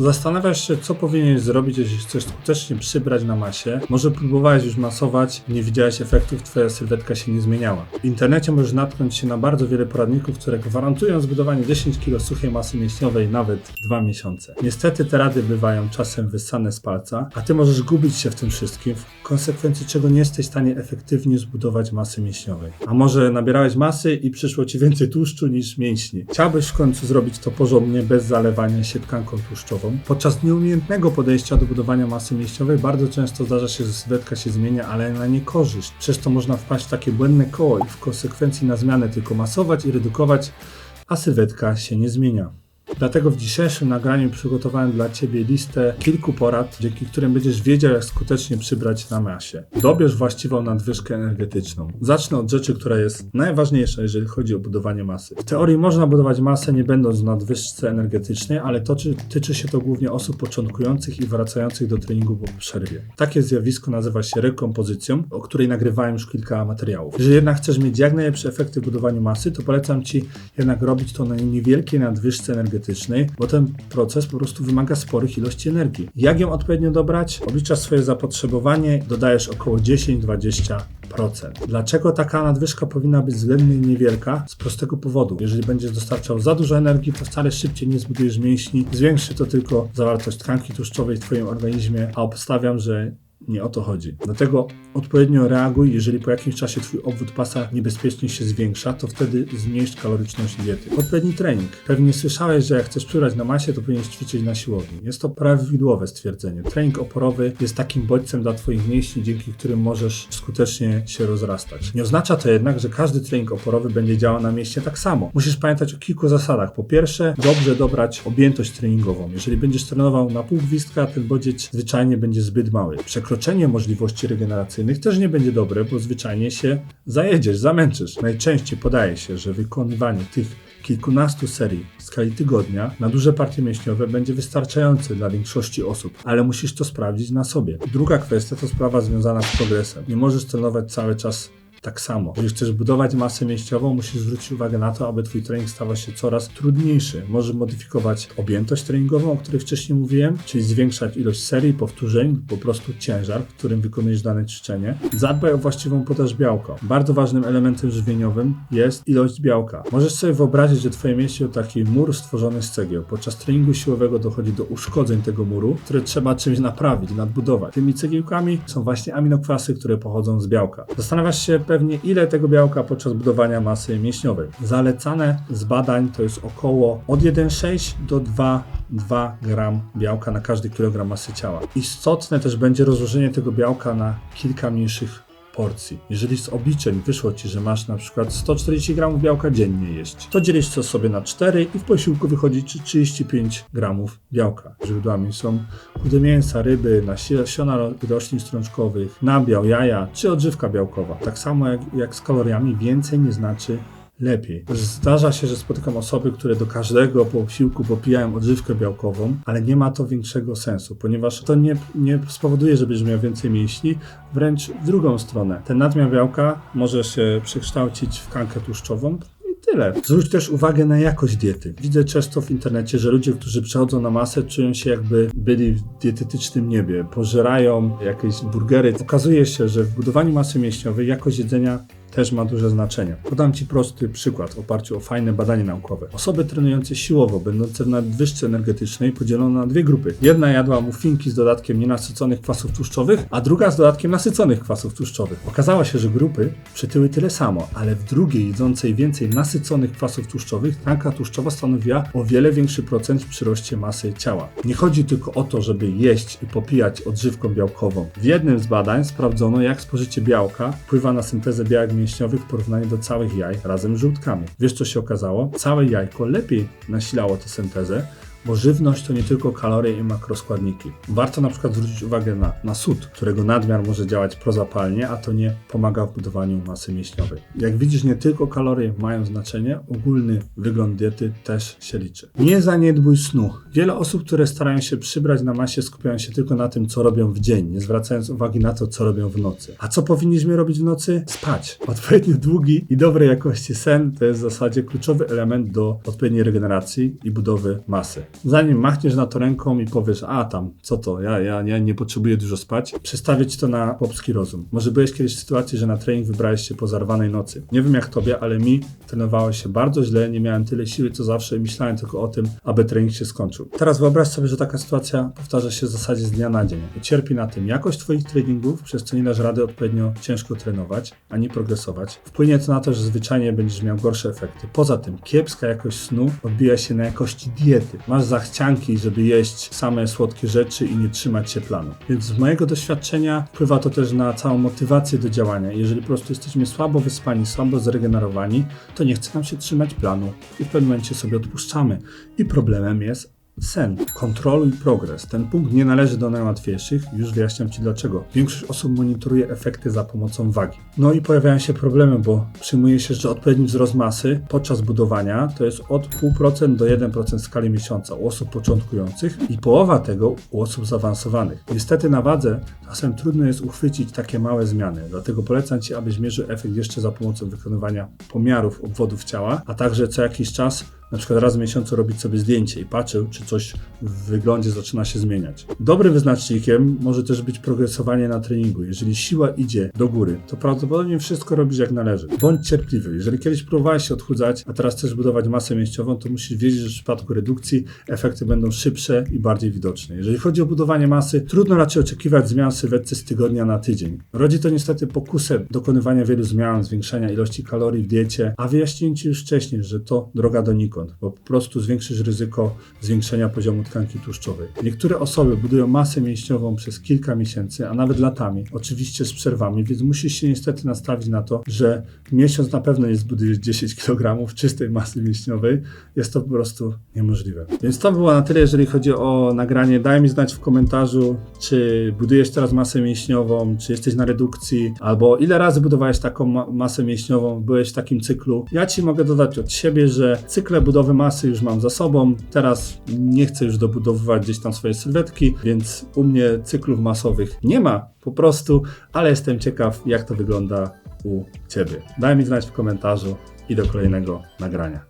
Zastanawiasz się, co powinieneś zrobić, jeśli chcesz skutecznie przybrać na masie. Może próbowałeś już masować, nie widziałeś efektów, twoja sylwetka się nie zmieniała. W internecie możesz natknąć się na bardzo wiele poradników, które gwarantują zbudowanie 10 kg suchej masy mięśniowej nawet 2 miesiące. Niestety te rady bywają czasem wyssane z palca, a ty możesz gubić się w tym wszystkim, w konsekwencji czego nie jesteś w stanie efektywnie zbudować masy mięśniowej. A może nabierałeś masy i przyszło ci więcej tłuszczu niż mięśni. Chciałbyś w końcu zrobić to porządnie, bez zalewania się tkanką tłuszczową. Podczas nieumiejętnego podejścia do budowania masy mięśniowej bardzo często zdarza się, że sylwetka się zmienia, ale na niekorzyść. Przez to można wpaść w takie błędne koło i w konsekwencji na zmianę tylko masować i redukować, a sylwetka się nie zmienia. Dlatego w dzisiejszym nagraniu przygotowałem dla Ciebie listę kilku porad, dzięki którym będziesz wiedział, jak skutecznie przybrać na masie. Dobierz właściwą nadwyżkę energetyczną. Zacznę od rzeczy, która jest najważniejsza, jeżeli chodzi o budowanie masy. W teorii można budować masę nie będąc w nadwyżce energetycznej, ale to czy, tyczy się to głównie osób początkujących i wracających do treningu po przerwie. Takie zjawisko nazywa się rekompozycją, o której nagrywałem już kilka materiałów. Jeżeli jednak chcesz mieć jak najlepsze efekty w budowaniu masy, to polecam Ci jednak robić to na niewielkiej nadwyżce energetycznej, bo ten proces po prostu wymaga sporych ilości energii. Jak ją odpowiednio dobrać? Obliczasz swoje zapotrzebowanie, dodajesz około 10-20%. Dlaczego taka nadwyżka powinna być względnie niewielka? Z prostego powodu. Jeżeli będziesz dostarczał za dużo energii, to wcale szybciej nie zbudujesz mięśni. Zwiększy to tylko zawartość tkanki tłuszczowej w Twoim organizmie, a obstawiam, że nie o to chodzi. Dlatego odpowiednio reaguj, jeżeli po jakimś czasie Twój obwód pasa niebezpiecznie się zwiększa, to wtedy zmniejsz kaloryczność diety. Odpowiedni trening. Pewnie słyszałeś, że jak chcesz przybrać na masie, to powinieneś ćwiczyć na siłowni. Jest to prawidłowe stwierdzenie. Trening oporowy jest takim bodźcem dla Twoich mięśni, dzięki którym możesz skutecznie się rozrastać. Nie oznacza to jednak, że każdy trening oporowy będzie działał na mieście tak samo. Musisz pamiętać o kilku zasadach. Po pierwsze, dobrze dobrać objętość treningową. Jeżeli będziesz trenował na pół gwizdka, ten bodziec zwyczajnie będzie zbyt mały. Przekroczenie możliwości regeneracyjnych też nie będzie dobre, bo zwyczajnie się zajedziesz, zamęczysz. Najczęściej podaje się, że wykonywanie tych kilkunastu serii w skali tygodnia na duże partie mięśniowe będzie wystarczające dla większości osób, ale musisz to sprawdzić na sobie. Druga kwestia to sprawa związana z progresem. Nie możesz trenować cały czas tak samo. Jeżeli chcesz budować masę mięśniową, musisz zwrócić uwagę na to, aby Twój trening stawał się coraz trudniejszy. Możesz modyfikować objętość treningową, o której wcześniej mówiłem, czyli zwiększać ilość serii, powtórzeń, po prostu ciężar, w którym wykonujesz dane ćwiczenie. Zadbaj o właściwą podaż białka. Bardzo ważnym elementem żywieniowym jest ilość białka. Możesz sobie wyobrazić, że Twoje mięśnie to taki mur stworzony z cegieł. Podczas treningu siłowego dochodzi do uszkodzeń tego muru, które trzeba czymś naprawić, nadbudować. Tymi cegiełkami są właśnie aminokwasy, które pochodzą z białka. Zastanawiasz się pewnie, ile tego białka podczas budowania masy mięśniowej. Zalecane z badań to jest około od 1,6 do 2,2 gram białka na każdy kilogram masy ciała. Istotne też będzie rozłożenie tego białka na kilka mniejszych porcji. Jeżeli z obliczeń wyszło Ci, że masz na przykład 140 gramów białka dziennie jeść, to dzielisz to sobie na 4 i w posiłku wychodzi Ci 35 gramów białka. Źródłami są chude mięsa, ryby, nasiona roślin strączkowych, nabiał, jaja czy odżywka białkowa. Tak samo jak, jak z kaloriami, więcej nie znaczy lepiej. Zdarza się, że spotykam osoby, które do każdego posiłku popijają odżywkę białkową, ale nie ma to większego sensu, ponieważ to nie, nie spowoduje, że będziesz miał więcej mięśni, wręcz w drugą stronę. Ten nadmiar białka może się przekształcić w tkankę tłuszczową, tyle. Zwróć też uwagę na jakość diety. Widzę często w internecie, że ludzie, którzy przechodzą na masę, czują się jakby byli w dietetycznym niebie. Pożerają jakieś burgery. Okazuje się, że w budowaniu masy mięśniowej jakość jedzenia też ma duże znaczenie. Podam Ci prosty przykład w oparciu o fajne badanie naukowe. Osoby trenujące siłowo, będące w nadwyżce energetycznej, podzielono na dwie grupy. Jedna jadła muffinki z dodatkiem nienasyconych kwasów tłuszczowych, a druga z dodatkiem nasyconych kwasów tłuszczowych. Okazało się, że grupy przytyły tyle samo, ale w drugiej jedzącej więcej nasyconych kwasów tłuszczowych tkanka tłuszczowa stanowiła o wiele większy procent w przyroście masy ciała. Nie chodzi tylko o to, żeby jeść i popijać odżywką białkową. W jednym z badań sprawdzono, jak spożycie białka wpływa na syntezę białek mięśniowych w porównaniu do całych jaj razem z żółtkami. Wiesz co się okazało? Całe jajko lepiej nasilało tę syntezę, bo żywność to nie tylko kalorie i makroskładniki. Warto na przykład zwrócić uwagę na, na sód, którego nadmiar może działać prozapalnie, a to nie pomaga w budowaniu masy mięśniowej. Jak widzisz, nie tylko kalorie mają znaczenie, ogólny wygląd diety też się liczy. Nie zaniedbuj snu. Wiele osób, które starają się przybrać na masie, skupiają się tylko na tym, co robią w dzień, nie zwracając uwagi na to, co robią w nocy. A co powinniśmy robić w nocy? Spać. Odpowiednio długi i dobrej jakości sen to jest w zasadzie kluczowy element do odpowiedniej regeneracji i budowy masy. Zanim machniesz na to ręką i powiesz, a tam, co to, ja, ja, ja nie potrzebuję dużo spać, przestawię ci to na chłopski rozum. Może byłeś kiedyś w sytuacji, że na trening wybrałeś się po zarwanej nocy. Nie wiem jak tobie, ale mi trenowało się bardzo źle, nie miałem tyle siły co zawsze i myślałem tylko o tym, aby trening się skończył. Teraz wyobraź sobie, że taka sytuacja powtarza się w zasadzie z dnia na dzień. Cierpi na tym jakość twoich treningów, przez co nie dasz rady odpowiednio ciężko trenować, ani progresować. Wpłynie to na to, że zwyczajnie będziesz miał gorsze efekty. Poza tym, kiepska jakość snu odbija się na jakości diety. Masz zachcianki, żeby jeść same słodkie rzeczy i nie trzymać się planu. Więc z mojego doświadczenia wpływa to też na całą motywację do działania. Jeżeli po prostu jesteśmy słabo wyspani, słabo zregenerowani, to nie chce nam się trzymać planu i w pewnym momencie sobie odpuszczamy. I problemem jest Sen. Kontroluj progres. Ten punkt nie należy do najłatwiejszych, już wyjaśniam Ci dlaczego. Większość osób monitoruje efekty za pomocą wagi. No i pojawiają się problemy, bo przyjmuje się, że odpowiedni wzrost masy podczas budowania to jest od 0,5% do 1% w skali miesiąca u osób początkujących i połowa tego u osób zaawansowanych. Niestety na wadze czasem trudno jest uchwycić takie małe zmiany, dlatego polecam Ci, abyś mierzył efekt jeszcze za pomocą wykonywania pomiarów obwodów ciała, a także co jakiś czas na przykład raz w miesiącu robić sobie zdjęcie i patrzył, czy coś w wyglądzie zaczyna się zmieniać. Dobrym wyznacznikiem może też być progresowanie na treningu. Jeżeli siła idzie do góry, to prawdopodobnie wszystko robisz jak należy. Bądź cierpliwy. Jeżeli kiedyś próbowałeś się odchudzać, a teraz chcesz budować masę mięśniową, to musisz wiedzieć, że w przypadku redukcji efekty będą szybsze i bardziej widoczne. Jeżeli chodzi o budowanie masy, trudno raczej oczekiwać zmian w sylwetce z tygodnia na tydzień. Rodzi to niestety pokusę dokonywania wielu zmian, zwiększania ilości kalorii w diecie, a wyjaśniłem Ci już wcześniej, że to droga donikąd bo po prostu zwiększysz ryzyko zwiększenia poziomu tkanki tłuszczowej. Niektóre osoby budują masę mięśniową przez kilka miesięcy, a nawet latami, oczywiście z przerwami, więc musisz się niestety nastawić na to, że miesiąc na pewno nie zbudujesz 10 kg czystej masy mięśniowej. Jest to po prostu niemożliwe. Więc to było na tyle, jeżeli chodzi o nagranie. Daj mi znać w komentarzu, czy budujesz teraz masę mięśniową, czy jesteś na redukcji, albo ile razy budowałeś taką ma masę mięśniową, byłeś w takim cyklu. Ja Ci mogę dodać od siebie, że cykle budowy masy już mam za sobą. Teraz nie chcę już dobudowywać gdzieś tam swojej sylwetki, więc u mnie cyklów masowych nie ma po prostu, ale jestem ciekaw, jak to wygląda u Ciebie. Daj mi znać w komentarzu i do kolejnego nagrania.